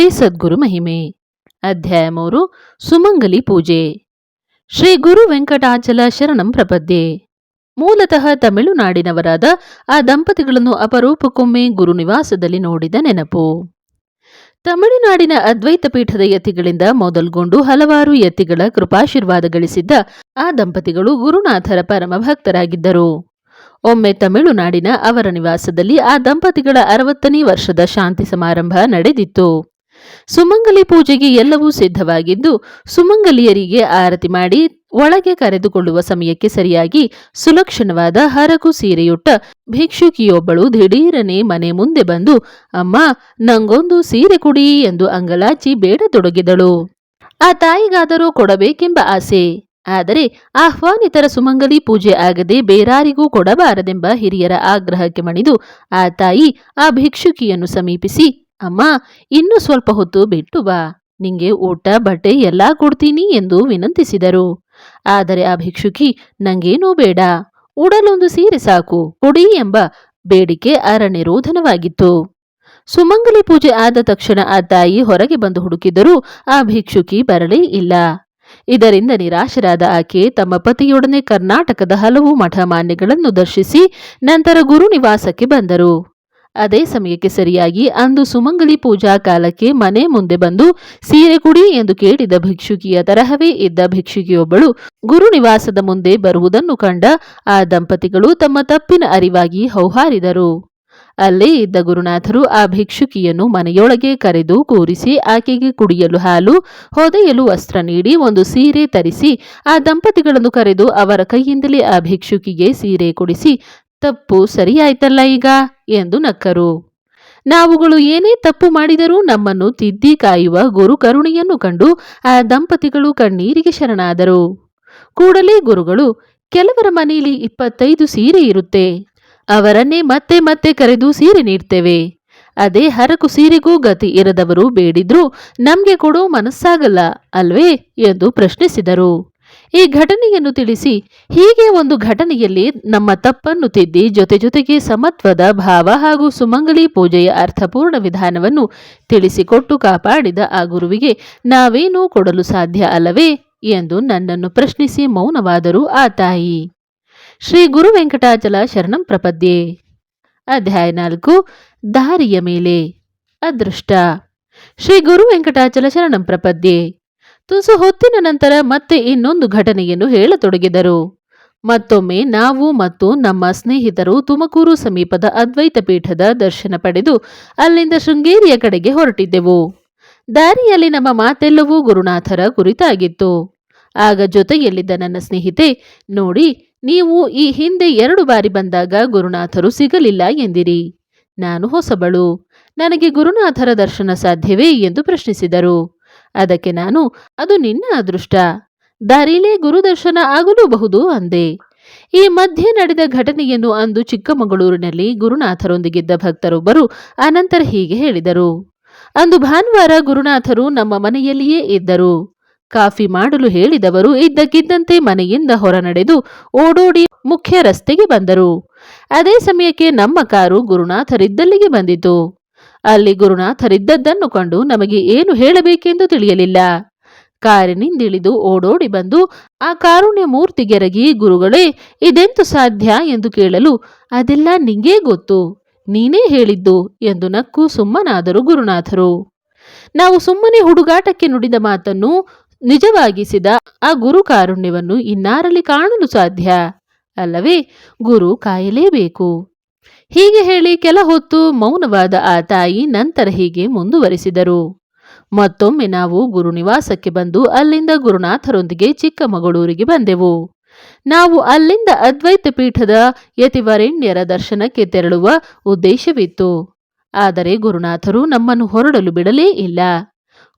ಶ್ರೀ ಸದ್ಗುರು ಮಹಿಮೆ. ಅಧ್ಯಾಯ ಮೂರು, ಸುಮಂಗಲಿ ಪೂಜೆ. ಶ್ರೀ ಗುರು ವೆಂಕಟಾಚಲ ಶರಣಂ ಪ್ರಪದ್ಯೆ. ಮೂಲತಃ ತಮಿಳುನಾಡಿನವರಾದ ಆ ದಂಪತಿಗಳನ್ನು ಅಪರೂಪಕ್ಕೊಮ್ಮೆ ಗುರು ನಿವಾಸದಲ್ಲಿ ನೋಡಿದ ನೆನಪು. ತಮಿಳುನಾಡಿನ ಅದ್ವೈತ ಪೀಠದ ಯತಿಗಳಿಂದ ಮೊದಲ್ಗೊಂಡು ಹಲವಾರು ಯತಿಗಳ ಕೃಪಾಶೀರ್ವಾದ ಗಳಿಸಿದ್ದ ಆ ದಂಪತಿಗಳು ಗುರುನಾಥರ ಪರಮ ಭಕ್ತರಾಗಿದ್ದರು. ಒಮ್ಮೆ ತಮಿಳುನಾಡಿನ ಅವರ ನಿವಾಸದಲ್ಲಿ ಆ ದಂಪತಿಗಳ ಅರವತ್ತನೇ ವರ್ಷದ ಶಾಂತಿ ಸಮಾರಂಭ ನಡೆದಿತ್ತು. ಸುಮಂಗಲಿ ಪೂಜೆಗೆ ಎಲ್ಲವೂ ಸಿದ್ಧವಾಗಿದ್ದು ಸುಮಂಗಲಿಯರಿಗೆ ಆರತಿ ಮಾಡಿ ಒಳಗೆ ಕರೆದುಕೊಳ್ಳುವ ಸಮಯಕ್ಕೆ ಸರಿಯಾಗಿ ಸುಲಕ್ಷಣವಾದ ಹರಕು ಸೀರೆಯುಟ್ಟ ಭಿಕ್ಷುಕಿಯೊಬ್ಬಳು ದಿಢೀರನೆ ಮನೆ ಮುಂದೆ ಬಂದು, ಅಮ್ಮ, ನಂಗೊಂದು ಸೀರೆ ಕೊಡಿ ಎಂದು ಅಂಗಲಾಚಿ ಬೇಡತೊಡಗಿದಳು. ಆ ತಾಯಿಗಾದರೂ ಕೊಡಬೇಕೆಂಬ ಆಸೆ. ಆದರೆ ಆಹ್ವಾನಿತರ ಸುಮಂಗಲಿ ಪೂಜೆ ಆಗದೆ ಬೇರಾರಿಗೂ ಕೊಡಬಾರದೆಂಬ ಹಿರಿಯರ ಆಗ್ರಹಕ್ಕೆ ಮಣಿದು, ಆ ತಾಯಿ ಆ ಭಿಕ್ಷುಕಿಯನ್ನು ಸಮೀಪಿಸಿ ಅಮ್ಮ, ಇನ್ನು ಸ್ವಲ್ಪ ಹೊತ್ತು ಬಿಟ್ಟು ಬಾ. ನಿಂಗೆ ಊಟ, ಬಟ್ಟೆ ಎಲ್ಲಾ ಕೊಡ್ತೀನಿ ಎಂದು ವಿನಂತಿಸಿದರು. ಆದರೆ ಆ ಭಿಕ್ಷುಕಿ, ನಂಗೇನೂ ಬೇಡ. ಉಡಲೊಂದು ಸೀರೆ ಸಾಕು. ಕೊಡಿ ಎಂಬ ಬೇಡಿಕೆ ಅರಣ್ಯರೋಧನವಾಗಿತ್ತು. ಸುಮಂಗಲಿ ಪೂಜೆ ಆದ ತಕ್ಷಣ ಆ ತಾಯಿ ಹೊರಗೆ ಬಂದು ಹುಡುಕಿದರೂ ಆ ಭಿಕ್ಷುಕಿ ಬರಲೇ ಇಲ್ಲ. ಇದರಿಂದ ನಿರಾಶರಾದ ಆಕೆ ತಮ್ಮ ಪತಿಯೊಡನೆ ಕರ್ನಾಟಕದ ಹಲವು ಮಠ ಮಾನ್ಯಗಳನ್ನು ದರ್ಶಿಸಿ ನಂತರ ಗುರುನಿವಾಸಕ್ಕೆ ಬಂದರು. ಅದೇ ಸಮಯಕ್ಕೆ ಸರಿಯಾಗಿ ಅಂದು ಸುಮಂಗಲಿ ಪೂಜಾ ಕಾಲಕ್ಕೆ ಮನೆ ಮುಂದೆ ಬಂದು ಸೀರೆ ಕುಡಿ ಎಂದು ಕೇಳಿದ ಭಿಕ್ಷುಕಿಯ ತರಹವೇ ಇದ್ದ ಭಿಕ್ಷುಕಿಯೊಬ್ಬಳು ಗುರು ನಿವಾಸದ ಮುಂದೆ ಬರುವುದನ್ನು ಕಂಡ ಆ ದಂಪತಿಗಳು ತಮ್ಮ ತಪ್ಪಿನ ಅರಿವಾಗಿ ಹೌಹಾರಿದರು. ಅಲ್ಲೇ ಇದ್ದ ಗುರುನಾಥರು ಆ ಭಿಕ್ಷುಕಿಯನ್ನು ಮನೆಯೊಳಗೆ ಕರೆದು ಕೂರಿಸಿ ಆಕೆಗೆ ಕುಡಿಯಲು ಹಾಲು, ಹೊದೆಯಲು ವಸ್ತ್ರ ನೀಡಿ ಒಂದು ಸೀರೆ ತರಿಸಿ ಆ ದಂಪತಿಗಳನ್ನು ಕರೆದು ಅವರ ಕೈಯಿಂದಲೇ ಆ ಭಿಕ್ಷುಕಿಗೆ ಸೀರೆ ಕೊಡಿಸಿ ತಪ್ಪು ಸರಿಯಾಯ್ತಲ್ಲ ಈಗ? ಎಂದು ನಕ್ಕರು. ನಾವುಗಳು ಏನೇ ತಪ್ಪು ಮಾಡಿದರೂ ನಮ್ಮನ್ನು ತಿದ್ದಿ ಕಾಯುವ ಗುರು ಕರುಣೆಯನ್ನು ಕಂಡು ಆ ದಂಪತಿಗಳು ಕಣ್ಣೀರಿಗೆ ಶರಣಾದರು. ಕೂಡಲೇ ಗುರುಗಳು, ಕೆಲವರ ಮನೆಯಲ್ಲಿ ಇಪ್ಪತ್ತೈದು ಸೀರೆ ಇರುತ್ತೆ. ಅವರನ್ನೇ ಮತ್ತೆ ಮತ್ತೆ ಕರೆದು ಸೀರೆ ನೀಡ್ತೇವೆ. ಅದೇ ಹರಕು ಸೀರೆಗೂ ಗತಿ ಇರದವರು ಬೇಡಿದ್ರೂ ನಮ್ಗೆ ಕೊಡೋ ಮನಸ್ಸಾಗಲ್ಲ, ಅಲ್ವೇ? ಎಂದು ಪ್ರಶ್ನಿಸಿದರು. ಈ ಘಟನೆಯನ್ನು ತಿಳಿಸಿ ಹೀಗೆ ಒಂದು ಘಟನೆಯಲ್ಲಿ ನಮ್ಮ ತಪ್ಪನ್ನು ತಿದ್ದಿ ಜೊತೆ ಜೊತೆಗೆ ಸಮತ್ವದ ಭಾವ ಹಾಗೂ ಸುಮಂಗಲಿ ಪೂಜೆಯ ಅರ್ಥಪೂರ್ಣ ವಿಧಾನವನ್ನು ತಿಳಿಸಿಕೊಟ್ಟು ಕಾಪಾಡಿದ ಆ ಗುರುವಿಗೆ ನಾವೇನೂ ಕೊಡಲು ಸಾಧ್ಯ ಅಲ್ಲವೇ ಎಂದು ನನ್ನನ್ನು ಪ್ರಶ್ನಿಸಿ ಮೌನವಾದರು ಆ ತಾಯಿ. ಶ್ರೀ ಗುರು ವೆಂಕಟಾಚಲ ಶರಣಂ ಪ್ರಪದ್ಯೆ. ಅಧ್ಯಾಯ ನಾಲ್ಕು, ದಾರಿಯ ಮೇಲೆ. ಅದೃಷ್ಟ. ಶ್ರೀ ಗುರು ವೆಂಕಟಾಚಲ ಶರಣಂ ಪ್ರಪದ್ಯೆ. ತುಸು ಹೊತ್ತಿನ ನಂತರ ಮತ್ತೆ ಇನ್ನೊಂದು ಘಟನೆಯನ್ನು ಹೇಳತೊಡಗಿದರು. ಮತ್ತೊಮ್ಮೆ ನಾವು ಮತ್ತು ನಮ್ಮ ಸ್ನೇಹಿತರು ತುಮಕೂರು ಸಮೀಪದ ಅದ್ವೈತ ಪೀಠದ ದರ್ಶನ ಪಡೆದು ಅಲ್ಲಿಂದ ಶೃಂಗೇರಿಯ ಕಡೆಗೆ ಹೊರಟಿದ್ದೆವು. ದಾರಿಯಲ್ಲಿ ನಮ್ಮ ಮಾತೆಲ್ಲವೂ ಗುರುನಾಥರ ಕುರಿತಾಗಿತ್ತು. ಆಗ ಜೊತೆಯಲ್ಲಿದ್ದ ನನ್ನ ಸ್ನೇಹಿತೆ, ನೋಡಿ, ನೀವು ಈ ಹಿಂದೆ ಎರಡು ಬಾರಿ ಬಂದಾಗ ಗುರುನಾಥರು ಸಿಗಲಿಲ್ಲ ಎಂದಿರಿ. ನಾನು ಹೊಸಬಳು. ನನಗೆ ಗುರುನಾಥರ ದರ್ಶನ ಸಾಧ್ಯವೇ? ಎಂದು ಪ್ರಶ್ನಿಸಿದರು. ಅದಕ್ಕೆ ನಾನು, ಅದು ನಿನ್ನ ಅದೃಷ್ಟ. ದಾರಿಲೇ ಗುರುದರ್ಶನ ಆಗಲೂಬಹುದು ಅಂದೆ. ಈ ಮಧ್ಯೆ ನಡೆದ ಘಟನೆಯನ್ನು ಅಂದು ಚಿಕ್ಕಮಗಳೂರಿನಲ್ಲಿ ಗುರುನಾಥರೊಂದಿಗಿದ್ದ ಭಕ್ತರೊಬ್ಬರು ಅನಂತರ ಹೀಗೆ ಹೇಳಿದರು. ಅಂದು ಭಾನುವಾರ ಗುರುನಾಥರು ನಮ್ಮ ಮನೆಯಲ್ಲಿಯೇ ಇದ್ದರು. ಕಾಫಿ ಮಾಡಲು ಹೇಳಿದವರು ಇದ್ದಕ್ಕಿದ್ದಂತೆ ಮನೆಯಿಂದ ಹೊರನಡೆದು ಓಡೋಡಿ ಮುಖ್ಯ ರಸ್ತೆಗೆ ಬಂದರು. ಅದೇ ಸಮಯಕ್ಕೆ ನಮ್ಮ ಕಾರು ಗುರುನಾಥರಿದ್ದಲ್ಲಿಗೆ ಬಂದಿತು. ಅಲ್ಲಿ ಗುರುನಾಥರಿದ್ದದ್ದನ್ನು ಕಂಡು ನಮಗೆ ಏನು ಹೇಳಬೇಕೆಂದು ತಿಳಿಯಲಿಲ್ಲ. ಕಾರಿನಿಂದಿಳಿದು ಓಡೋಡಿ ಬಂದು ಆ ಕಾರುಣ್ಯ ಮೂರ್ತಿಗೆರಗಿ, ಗುರುಗಳೇ, ಇದೆಂತು ಸಾಧ್ಯ? ಎಂದು ಕೇಳಲು, ಅದೆಲ್ಲ ನಿಂಗೇ ಗೊತ್ತು. ನೀನೇ ಹೇಳಿದ್ದು, ಎಂದು ನಕ್ಕು ಸುಮ್ಮನಾದರು ಗುರುನಾಥರು. ನಾವು ಸುಮ್ಮನೆ ಹುಡುಗಾಟಕ್ಕೆ ನುಡಿದ ಮಾತನ್ನು ನಿಜವಾಗಿಸಿದ ಆ ಗುರು ಕಾರುಣ್ಯವನ್ನು ಇನ್ನಾರಲ್ಲಿ ಕಾಣಲು ಸಾಧ್ಯ? ಅಲ್ಲವೇ, ಗುರು ಕಾಯಲೇಬೇಕು. ಹೀಗೆ ಹೇಳಿ ಕೆಲ ಹೊತ್ತು ಮೌನವಾದ ಆ ತಾಯಿ ನಂತರ ಹೀಗೆ ಮುಂದುವರಿಸಿದರು. ಮತ್ತೊಮ್ಮೆ ನಾವು ಗುರುನಿವಾಸಕ್ಕೆ ಬಂದು ಅಲ್ಲಿಂದ ಗುರುನಾಥರೊಂದಿಗೆ ಚಿಕ್ಕಮಗಳೂರಿಗೆ ಬಂದೆವು. ನಾವು ಅಲ್ಲಿಂದ ಅದ್ವೈತ ಪೀಠದ ಯತಿವರೆಣ್ಯರ ದರ್ಶನಕ್ಕೆ ತೆರಳುವ ಉದ್ದೇಶವಿತ್ತು. ಆದರೆ ಗುರುನಾಥರು ನಮ್ಮನ್ನು ಹೊರಡಲು ಬಿಡಲೇ ಇಲ್ಲ.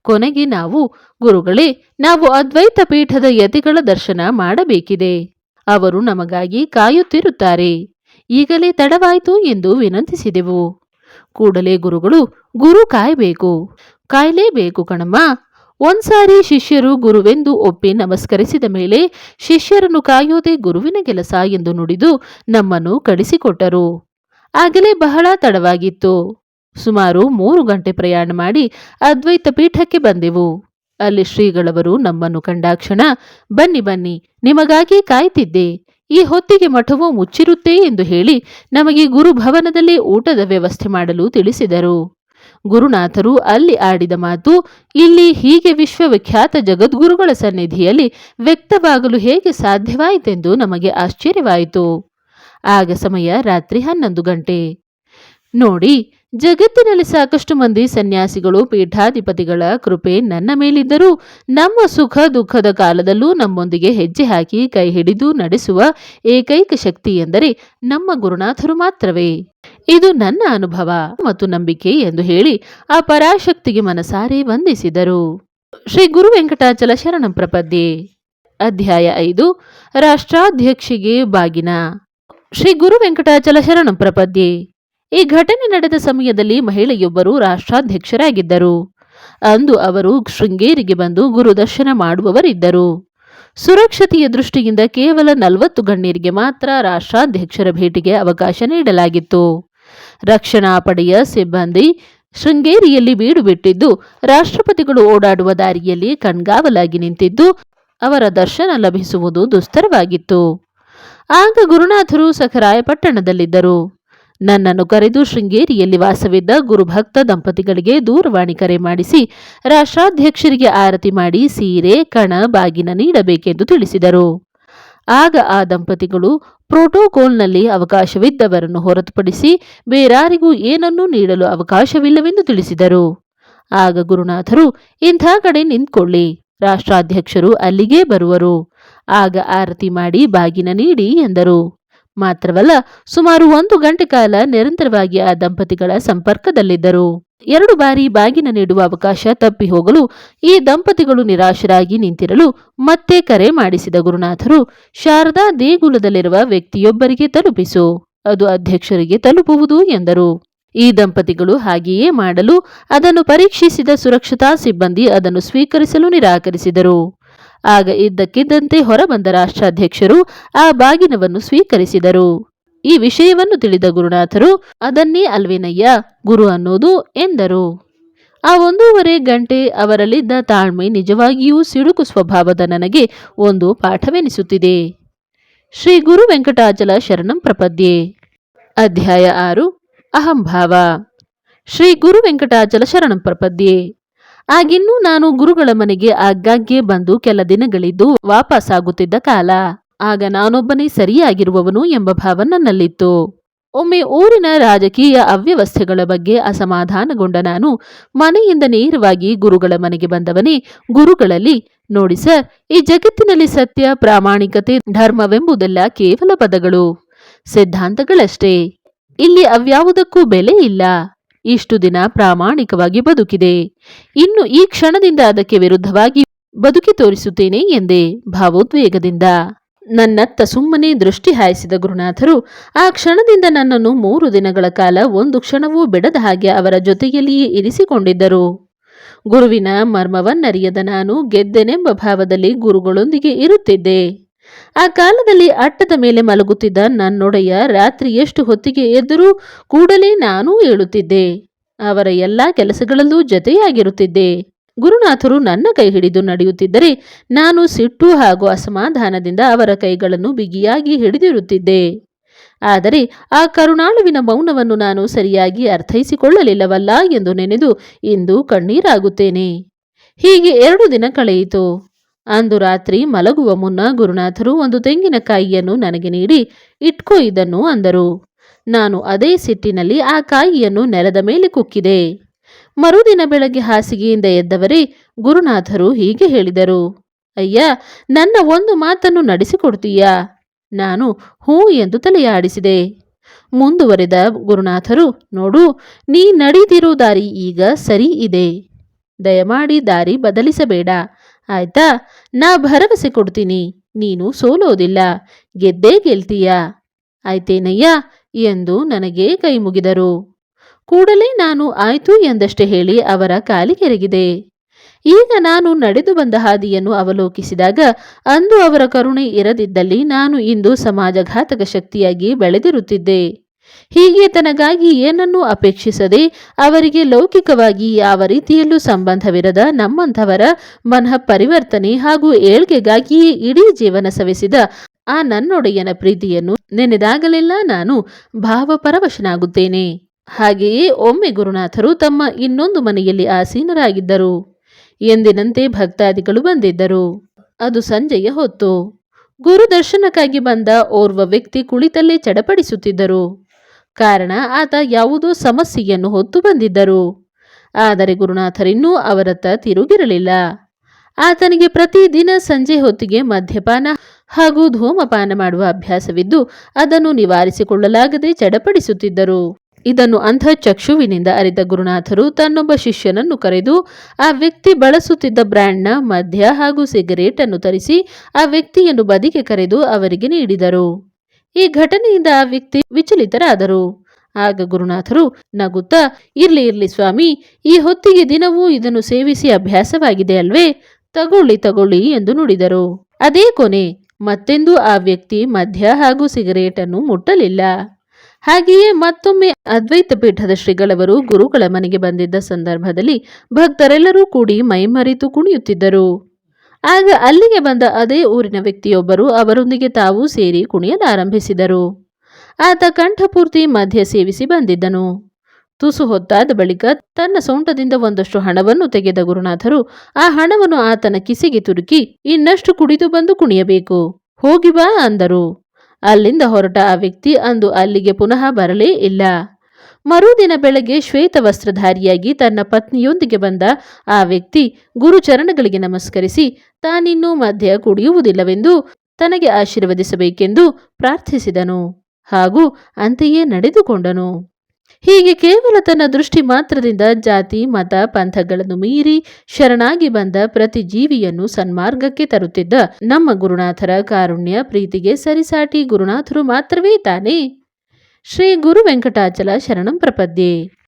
ಕೊನೆಗೆ ನಾವು, ಗುರುಗಳೇ, ನಾವು ಅದ್ವೈತ ಪೀಠದ ಯತಿಗಳ ದರ್ಶನ ಮಾಡಬೇಕಿದೆ. ಅವರು ನಮಗಾಗಿ ಕಾಯುತ್ತಿರುತ್ತಾರೆ. ಈಗಲೇ ತಡವಾಯಿತು ಎಂದು ವಿನಂತಿಸಿದೆವು. ಕೂಡಲೇ ಗುರುಗಳು, ಗುರು ಕಾಯಬೇಕು. ಕಾಯಲೇಬೇಕು ಕಣಮ್ಮ. ಒಂದ್ಸಾರಿ ಶಿಷ್ಯರು ಗುರುವೆಂದು ಒಪ್ಪಿ ನಮಸ್ಕರಿಸಿದ ಮೇಲೆ ಶಿಷ್ಯರನ್ನು ಕಾಯೋದೇ ಗುರುವಿನ ಕೆಲಸ ಎಂದು ನುಡಿದು ನಮ್ಮನ್ನು ಕಳಿಸಿಕೊಟ್ಟರು. ಆಗಲೇ ಬಹಳ ತಡವಾಗಿತ್ತು. ಸುಮಾರು ಮೂರು ಗಂಟೆ ಪ್ರಯಾಣ ಮಾಡಿ ಅದ್ವೈತ ಪೀಠಕ್ಕೆ ಬಂದೆವು. ಅಲ್ಲಿ ಶ್ರೀಗಳವರು ನಮ್ಮನ್ನು ಕಂಡಾಕ್ಷಣ, ಬನ್ನಿ ಬನ್ನಿ, ನಿಮಗಾಗಿ ಕಾಯ್ತಿದ್ದೆ. ಈ ಹೊತ್ತಿಗೆ ಮಠವು ಮುಚ್ಚಿರುತ್ತೆ ಎಂದು ಹೇಳಿ ನಮಗೆ ಗುರುಭವನದಲ್ಲಿ ಊಟದ ವ್ಯವಸ್ಥೆ ಮಾಡಲು ತಿಳಿಸಿದರು. ಗುರುನಾಥರು ಅಲ್ಲಿ ಆಡಿದ ಮಾತು ಇಲ್ಲಿ ಹೀಗೆ ವಿಶ್ವವಿಖ್ಯಾತ ಜಗದ್ಗುರುಗಳ ಸನ್ನಿಧಿಯಲ್ಲಿ ವ್ಯಕ್ತವಾಗಲು ಹೇಗೆ ಸಾಧ್ಯವಾಯಿತೆಂದು ನಮಗೆ ಆಶ್ಚರ್ಯವಾಯಿತು. ಆಗ ಸಮಯ ರಾತ್ರಿ ಹನ್ನೊಂದು ಗಂಟೆ. ನೋಡಿ ಜಗತ್ತಿನಲ್ಲಿ ಸಾಕಷ್ಟು ಮಂದಿ ಸನ್ಯಾಸಿಗಳು, ಪೀಠಾಧಿಪತಿಗಳ ಕೃಪೆ ನನ್ನ ಮೇಲಿದ್ದರೂ ನಮ್ಮ ಸುಖ ದುಃಖದ ಕಾಲದಲ್ಲೂ ನಮ್ಮೊಂದಿಗೆ ಹೆಜ್ಜೆ ಹಾಕಿ ಕೈ ಹಿಡಿದು ನಡೆಸುವ ಏಕೈಕ ಶಕ್ತಿ ಎಂದರೆ ನಮ್ಮ ಗುರುನಾಥರು ಮಾತ್ರವೇ. ಇದು ನನ್ನ ಅನುಭವ ಮತ್ತು ನಂಬಿಕೆ ಎಂದು ಹೇಳಿ ಆ ಪರಾಶಕ್ತಿಗೆ ಮನಸಾರೆ ವಂದಿಸಿದರು. ಶ್ರೀ ಗುರು ವೆಂಕಟಾಚಲ ಶರಣಂ ಪ್ರಪದ್ಯೆ. ಅಧ್ಯಾಯ ಐದು, ರಾಷ್ಟ್ರಾಧ್ಯಕ್ಷಿಗೆ ಬಾಗಿನ. ಶ್ರೀ ಗುರು ವೆಂಕಟಾಚಲ ಶರಣಂ ಪ್ರಪದ್ಯೆ. ಈ ಘಟನೆ ನಡೆದ ಸಮಯದಲ್ಲಿ ಮಹಿಳೆಯೊಬ್ಬರು ರಾಷ್ಟ್ರಾಧ್ಯಕ್ಷರಾಗಿದ್ದರು. ಅಂದು ಅವರು ಶೃಂಗೇರಿಗೆ ಬಂದು ಗುರುದರ್ಶನ ಮಾಡುವವರಿದ್ದರು. ಸುರಕ್ಷತೆಯ ದೃಷ್ಟಿಯಿಂದ ಕೇವಲ ನಲವತ್ತು ಗಣ್ಯರಿಗೆ ಮಾತ್ರ ರಾಷ್ಟ್ರಾಧ್ಯಕ್ಷರ ಭೇಟಿಗೆ ಅವಕಾಶ ನೀಡಲಾಗಿತ್ತು. ರಕ್ಷಣಾ ಪಡೆಯ ಸಿಬ್ಬಂದಿ ಶೃಂಗೇರಿಯಲ್ಲಿ ಬೀಡು ಬಿಟ್ಟಿದ್ದು, ರಾಷ್ಟ್ರಪತಿಗಳು ಓಡಾಡುವ ದಾರಿಯಲ್ಲಿ ಕಣ್ಗಾವಲಾಗಿ ನಿಂತಿದ್ದು, ಅವರ ದರ್ಶನ ಲಭಿಸುವುದು ದುಸ್ತರವಾಗಿತ್ತು. ಆಗ ಗುರುನಾಥರು ಸಖರಾಯಪಟ್ಟಣದಲ್ಲಿದ್ದರು. ನನ್ನನ್ನು ಕರೆದು ಶೃಂಗೇರಿಯಲ್ಲಿ ವಾಸವಿದ್ದ ಗುರುಭಕ್ತ ದಂಪತಿಗಳಿಗೆ ದೂರವಾಣಿ ಕರೆ ಮಾಡಿಸಿ, ರಾಷ್ಟ್ರಾಧ್ಯಕ್ಷರಿಗೆ ಆರತಿ ಮಾಡಿ ಸೀರೆ, ಕಣ, ಬಾಗಿನ ನೀಡಬೇಕೆಂದು ತಿಳಿಸಿದರು. ಆಗ ಆ ದಂಪತಿಗಳು ಪ್ರೋಟೋಕಾಲ್ನಲ್ಲಿ ಅವಕಾಶವಿದ್ದವರನ್ನು ಹೊರತುಪಡಿಸಿ ಬೇರಾರಿಗೂ ಏನನ್ನೂ ನೀಡಲು ಅವಕಾಶವಿಲ್ಲವೆಂದು ತಿಳಿಸಿದರು. ಆಗ ಗುರುನಾಥರು, ಇಂಥ ಕಡೆ ನಿಂತ್ಕೊಳ್ಳಿ, ರಾಷ್ಟ್ರಾಧ್ಯಕ್ಷರು ಅಲ್ಲಿಗೇ ಬರುವರು. ಆಗ ಆರತಿ ಮಾಡಿ ಬಾಗಿನ ನೀಡಿ ಎಂದರು. ಮಾತ್ರವಲ್ಲ ಸುಮಾರು ಒಂದು ಗಂಟೆ ಕಾಲ ನಿರಂತರವಾಗಿ ಆ ದಂಪತಿಗಳ ಸಂಪರ್ಕದಲ್ಲಿದ್ದರು. ಎರಡು ಬಾರಿ ಬಾಗಿನ ನೀಡುವ ಅವಕಾಶ ತಪ್ಪಿ ಹೋಗಲು ಈ ದಂಪತಿಗಳು ನಿರಾಶರಾಗಿ ನಿಂತಿರಲು ಮತ್ತೆ ಕರೆ ಮಾಡಿಸಿದ ಗುರುನಾಥರು, ಶಾರದಾ ದೇಗುಲದಲ್ಲಿರುವ ವ್ಯಕ್ತಿಯೊಬ್ಬರಿಗೆ ತಲುಪಿಸು, ಅದು ಅಧ್ಯಕ್ಷರಿಗೆ ತಲುಪುವುದು ಎಂದರು. ಈ ದಂಪತಿಗಳು ಹಾಗೆಯೇ ಮಾಡಲು ಅದನ್ನು ಪರೀಕ್ಷಿಸಿದ ಸುರಕ್ಷತಾ ಸಿಬ್ಬಂದಿ ಅದನ್ನು ಸ್ವೀಕರಿಸಲು ನಿರಾಕರಿಸಿದರು. ಆಗ ಇದ್ದಕ್ಕಿದ್ದಂತೆ ಹೊರಬಂದ ರಾಷ್ಟ್ರಾಧ್ಯಕ್ಷರು ಆ ಬಾಗಿನವನ್ನು ಸ್ವೀಕರಿಸಿದರು. ಈ ವಿಷಯವನ್ನು ತಿಳಿದ ಗುರುನಾಥರು, ಅದನ್ನೇ ಅಲ್ವಿನಯ್ಯ, ಗುರು ಅನ್ನೋದು ಎಂದರು. ಆ ಒಂದೂವರೆ ಗಂಟೆ ಅವರಲ್ಲಿದ್ದ ತಾಳ್ಮೆ ನಿಜವಾಗಿಯೂ ಸಿಡುಕು ಸ್ವಭಾವದ ನನಗೆ ಒಂದು ಪಾಠವೆನಿಸುತ್ತಿದೆ. ಶ್ರೀ ಗುರು ವೆಂಕಟಾಚಲ ಶರಣಂ ಪ್ರಪದ್ಯೆ. ಅಧ್ಯಾಯ ಆರು, ಅಹಂಭಾವ. ಶ್ರೀ ಗುರು ವೆಂಕಟಾಚಲ ಶರಣಂ ಪ್ರಪದ್ಯೆ. ಆಗಿನ್ನೂ ನಾನು ಗುರುಗಳ ಮನೆಗೆ ಆಗಾಗ್ಗೆ ಬಂದು ಕೆಲ ದಿನಗಳಿದ್ದು ವಾಪಸ್ಸಾಗುತ್ತಿದ್ದ ಕಾಲ. ಆಗ ನಾನೊಬ್ಬನೇ ಸರಿಯಾಗಿರುವವನು ಎಂಬ ಭಾವ ನನ್ನಲ್ಲಿತ್ತು. ಒಮ್ಮೆ ಊರಿನ ರಾಜಕೀಯ ಅವ್ಯವಸ್ಥೆಗಳ ಬಗ್ಗೆ ಅಸಮಾಧಾನಗೊಂಡ ನಾನು ಮನೆಯಿಂದ ನೇರವಾಗಿ ಗುರುಗಳ ಮನೆಗೆ ಬಂದವನೇ ಗುರುಗಳಲ್ಲಿ, ನೋಡಿ ಸರ್, ಈ ಜಗತ್ತಿನಲ್ಲಿ ಸತ್ಯ, ಪ್ರಾಮಾಣಿಕತೆ, ಧರ್ಮವೆಂಬುದೆಲ್ಲ ಕೇವಲ ಪದಗಳು, ಸಿದ್ಧಾಂತಗಳಷ್ಟೇ. ಇಲ್ಲಿ ಅವ್ಯಾವುದಕ್ಕೂ ಬೆಲೆ ಇಲ್ಲ. ಇಷ್ಟು ದಿನ ಪ್ರಾಮಾಣಿಕವಾಗಿ ಬದುಕಿದೆ. ಇನ್ನು ಈ ಕ್ಷಣದಿಂದ ಅದಕ್ಕೆ ವಿರುದ್ಧವಾಗಿ ಬದುಕಿ ತೋರಿಸುತ್ತೇನೆ ಎಂದೆ ಭಾವೋದ್ವೇಗದಿಂದ. ನನ್ನತ್ತ ಸುಮ್ಮನೆ ದೃಷ್ಟಿ ಹಾಯಿಸಿದ ಗುರುನಾಥರು, ಆ ಕ್ಷಣದಿಂದ ನನ್ನನ್ನು ಮೂರು ದಿನಗಳ ಕಾಲ ಒಂದು ಕ್ಷಣವೂ ಬಿಡದ ಹಾಗೆ ಅವರ ಜೊತೆಯಲ್ಲಿಯೇ ಇರಿಸಿಕೊಂಡಿದ್ದರು. ಗುರುವಿನ ಮರ್ಮವನ್ನರಿಯದ ನಾನು ಗೆದ್ದೆನೆಂಬ ಭಾವದಲ್ಲಿ ಗುರುಗಳೊಂದಿಗೆ ಇರುತ್ತಿದ್ದೆ. ಆ ಕಾಲದಲ್ಲಿ ಅಟ್ಟದ ಮೇಲೆ ಮಲಗುತ್ತಿದ್ದ ನನ್ನೊಡೆಯ ರಾತ್ರಿ ಎಷ್ಟು ಹೊತ್ತಿಗೆ ಎದ್ದರೂ ಕೂಡಲೇ ನಾನೂ ಏಳುತ್ತಿದ್ದೆ. ಅವರ ಎಲ್ಲಾ ಕೆಲಸಗಳಲ್ಲೂ ಜತೆಯಾಗಿರುತ್ತಿದ್ದೆ. ಗುರುನಾಥರು ನನ್ನ ಕೈ ಹಿಡಿದು ನಡೆಯುತ್ತಿದ್ದರೆ ನಾನು ಸಿಟ್ಟು ಹಾಗೂ ಅಸಮಾಧಾನದಿಂದ ಅವರ ಕೈಗಳನ್ನು ಬಿಗಿಯಾಗಿ ಹಿಡಿದಿರುತ್ತಿದ್ದೆ. ಆದರೆ ಆ ಕರುಣಾಳುವಿನ ಮೌನವನ್ನು ನಾನು ಸರಿಯಾಗಿ ಅರ್ಥೈಸಿಕೊಳ್ಳಲಿಲ್ಲವಲ್ಲ ಎಂದು ನೆನೆದು ಇಂದು ಕಣ್ಣೀರಾಗುತ್ತೇನೆ. ಹೀಗೆ ಎರಡು ದಿನ ಕಳೆಯಿತು. ಅಂದು ರಾತ್ರಿ ಮಲಗುವ ಮುನ್ನ ಗುರುನಾಥರು ಒಂದು ತೆಂಗಿನಕಾಯಿಯನ್ನು ನನಗೆ ನೀಡಿ, ಇಟ್ಕೋ ಇದನ್ನು ಅಂದರು. ನಾನು ಅದೇ ಸಿಟ್ಟಿನಲ್ಲಿ ಆ ಕಾಯಿಯನ್ನು ನೆಲದ ಮೇಲೆ ಕುಕ್ಕಿದೆ. ಮರುದಿನ ಬೆಳಗ್ಗೆ ಹಾಸಿಗೆಯಿಂದ ಎದ್ದವರೇ ಗುರುನಾಥರು ಹೀಗೆ ಹೇಳಿದರು. ಅಯ್ಯ, ನನ್ನ ಒಂದು ಮಾತನ್ನು ನಡೆಸಿಕೊಡ್ತೀಯಾ? ನಾನು ಹೂ ಎಂದು ತಲೆಯಾಡಿಸಿದೆ. ಮುಂದುವರೆದ ಗುರುನಾಥರು, ನೋಡು, ನೀ ನಡೆದಿರೋ ದಾರಿ ಈಗ ಸರಿ ಇದೆ. ದಯಮಾಡಿ ದಾರಿ ಬದಲಿಸಬೇಡ. ಆಯ್ತಾ? ನಾ ಭರವಸೆ ಕೊಡ್ತೀನಿ. ನೀನು ಸೋಲೋದಿಲ್ಲ. ಗೆದ್ದೇ ಗೆಲ್ತೀಯ. ಆಯ್ತೇನಯ್ಯ? ಎಂದು ನನಗೆ ಕೈ ಮುಗಿದರು. ಕೂಡಲೇ ನಾನು ಆಯ್ತು ಎಂದಷ್ಟೇ ಹೇಳಿ ಅವರ ಕಾಲಿಗೆರಗಿದೆ ಈಗ ನಾನು ನಡೆದು ಬಂದ ಹಾದಿಯನ್ನು ಅವಲೋಕಿಸಿದಾಗ ಅಂದು ಅವರ ಕರುಣೆ ಇರದಿದ್ದಲ್ಲಿ ನಾನು ಇಂದು ಸಮಾಜಘಾತಕ ಶಕ್ತಿಯಾಗಿ ಬೆಳೆದಿರುತ್ತಿದ್ದೆ. ಹೀಗೆ ತನಗಾಗಿ ಏನನ್ನೂ ಅಪೇಕ್ಷಿಸದೆ ಅವರಿಗೆ ಲೌಕಿಕವಾಗಿ ಯಾವ ರೀತಿಯಲ್ಲೂ ಸಂಬಂಧವಿರದ ನಮ್ಮಂಥವರ ಮನಃ ಪರಿವರ್ತನೆ ಹಾಗೂ ಏಳ್ಗೆಗಾಗಿಯೇ ಇಡೀ ಜೀವನ ಸವೆಸಿದ ಆ ನನ್ನೊಡೆಯನ ಪ್ರೀತಿಯನ್ನು ನೆನೆದಾಗಲೆಲ್ಲ ನಾನು ಭಾವಪರವಶನಾಗುತ್ತೇನೆ. ಹಾಗೆಯೇ ಒಮ್ಮೆ ಗುರುನಾಥರು ತಮ್ಮ ಇನ್ನೊಂದು ಮನೆಯಲ್ಲಿ ಆಸೀನರಾಗಿದ್ದರು. ಎಂದಿನಂತೆ ಭಕ್ತಾದಿಗಳು ಬಂದಿದ್ದರು. ಅದು ಸಂಜೆಯ ಹೊತ್ತು. ಗುರು ದರ್ಶನಕ್ಕಾಗಿ ಬಂದ ಓರ್ವ ವ್ಯಕ್ತಿ ಕುಳಿತಲ್ಲೇ ಚಡಪಡಿಸುತ್ತಿದ್ದರು. ಕಾರಣ ಆತ ಯಾವುದೋ ಸಮಸ್ಯೆಯನ್ನು ಹೊತ್ತು ಬಂದಿದ್ದರು. ಆದರೆ ಗುರುನಾಥರಿನ್ನೂ ಅವರತ್ತ ತಿರುಗಿರಲಿಲ್ಲ. ಆತನಿಗೆ ಪ್ರತಿದಿನ ಸಂಜೆ ಹೊತ್ತಿಗೆ ಮದ್ಯಪಾನ ಹಾಗೂ ಧೂಮಪಾನ ಮಾಡುವ ಅಭ್ಯಾಸವಿದ್ದು ಅದನ್ನು ನಿವಾರಿಸಿಕೊಳ್ಳಲಾಗದೆ ಚಡಪಡಿಸುತ್ತಿದ್ದರು. ಇದನ್ನು ಅಂಧ ಚಕ್ಷುವಿನಿಂದ ಅರಿತ ಗುರುನಾಥರು ತನ್ನೊಬ್ಬ ಶಿಷ್ಯನನ್ನು ಕರೆದು ಆ ವ್ಯಕ್ತಿ ಬಳಸುತ್ತಿದ್ದ ಬ್ರ್ಯಾಂಡ್ನ ಮದ್ಯ ಹಾಗೂ ಸಿಗರೇಟನ್ನು ತರಿಸಿ ಆ ವ್ಯಕ್ತಿಯನ್ನು ಬದಿಗೆ ಕರೆದು ಅವರಿಗೆ ನೀಡಿದರು. ಈ ಘಟನೆಯಿಂದ ಆ ವ್ಯಕ್ತಿ ವಿಚಲಿತರಾದರು. ಆಗ ಗುರುನಾಥರು, ನಗುತ್ತಾ, ಇರ್ಲಿ ಇರ್ಲಿ ಸ್ವಾಮಿ, ಈ ಹೊತ್ತಿಗೆ ದಿನವೂ ಇದನ್ನು ಸೇವಿಸಿ ಅಭ್ಯಾಸವಾಗಿದೆ ಅಲ್ವೇ? ತಗೊಳ್ಳಿ ತಗೊಳ್ಳಿ ಎಂದು ನುಡಿದರು. ಅದೇ ಕೊನೆ. ಮತ್ತೆಂದೂ ಆ ವ್ಯಕ್ತಿ ಮದ್ಯ ಹಾಗೂ ಸಿಗರೇಟ್ ಅನ್ನು ಮುಟ್ಟಲಿಲ್ಲ. ಹಾಗೆಯೇ ಮತ್ತೊಮ್ಮೆ ಅದ್ವೈತ ಪೀಠದ ಶ್ರೀಗಳವರು ಗುರುಗಳ ಮನೆಗೆ ಬಂದಿದ್ದ ಸಂದರ್ಭದಲ್ಲಿ ಭಕ್ತರೆಲ್ಲರೂ ಕೂಡಿ ಮೈಮರೆತು ಕುಣಿಯುತ್ತಿದ್ದರು. ಆಗ ಅಲ್ಲಿಗೆ ಬಂದ ಅದೇ ಊರಿನ ವ್ಯಕ್ತಿಯೊಬ್ಬರು ಅವರೊಂದಿಗೆ ತಾವು ಸೇರಿ ಕುಣಿಯಲಾರಂಭಿಸಿದರು ಆತ ಕಂಠಪೂರ್ತಿ ಮದ್ಯ ಸೇವಿಸಿ ಬಂದಿದ್ದನು. ತುಸು ಹೊತ್ತಾದ ಬಳಿಕ ತನ್ನ ಸೊಂಟದಿಂದ ಒಂದಷ್ಟು ಹಣವನ್ನು ತೆಗೆದ ಗುರುನಾಥರು ಆ ಹಣವನ್ನು ಆತನ ಕಿಸೆಗೆ ತುರುಕಿ ಇನ್ನಷ್ಟು ಕುಡಿದು ಬಂದು ಕುಣಿಯಬೇಕು, ಹೋಗಿ ಬಾ ಅಂದರು. ಅಲ್ಲಿಂದ ಹೊರಟ ಆ ವ್ಯಕ್ತಿ ಅಂದು ಅಲ್ಲಿಗೆ ಪುನಃ ಬರಲೇ ಇಲ್ಲ. ಮರುದಿನ ಬೆಳಗ್ಗೆ ಶ್ವೇತ ವಸ್ತ್ರಧಾರಿಯಾಗಿ ತನ್ನ ಪತ್ನಿಯೊಂದಿಗೆ ಬಂದ ಆ ವ್ಯಕ್ತಿ ಗುರುಚರಣಗಳಿಗೆ ನಮಸ್ಕರಿಸಿ, ತಾನಿನ್ನೂ ಮಧ್ಯ ಕುಡಿಯುವುದಿಲ್ಲವೆಂದು ತನಗೆ ಆಶೀರ್ವದಿಸಬೇಕೆಂದು ಪ್ರಾರ್ಥಿಸಿದನು ಹಾಗೂ ಅಂತೆಯೇ ನಡೆದುಕೊಂಡನು. ಹೀಗೆ ಕೇವಲ ತನ್ನ ದೃಷ್ಟಿ ಮಾತ್ರದಿಂದ ಜಾತಿ, ಮತ, ಪಂಥಗಳನ್ನು ಮೀರಿ ಶರಣಾಗಿ ಬಂದ ಪ್ರತಿ ಜೀವಿಯನ್ನು ಸನ್ಮಾರ್ಗಕ್ಕೆ ತರುತ್ತಿದ್ದ ನಮ್ಮ ಗುರುನಾಥರ ಕಾರುಣ್ಯ, ಪ್ರೀತಿಗೆ ಸರಿಸಾಟಿ ಗುರುನಾಥರು ಮಾತ್ರವೇ ತಾನೇ? ಶ್ರೀ ಗುರು ವೆಂಕಟಾಚಲ ಶರಣಂ ಪ್ರಪದ್ಯೆ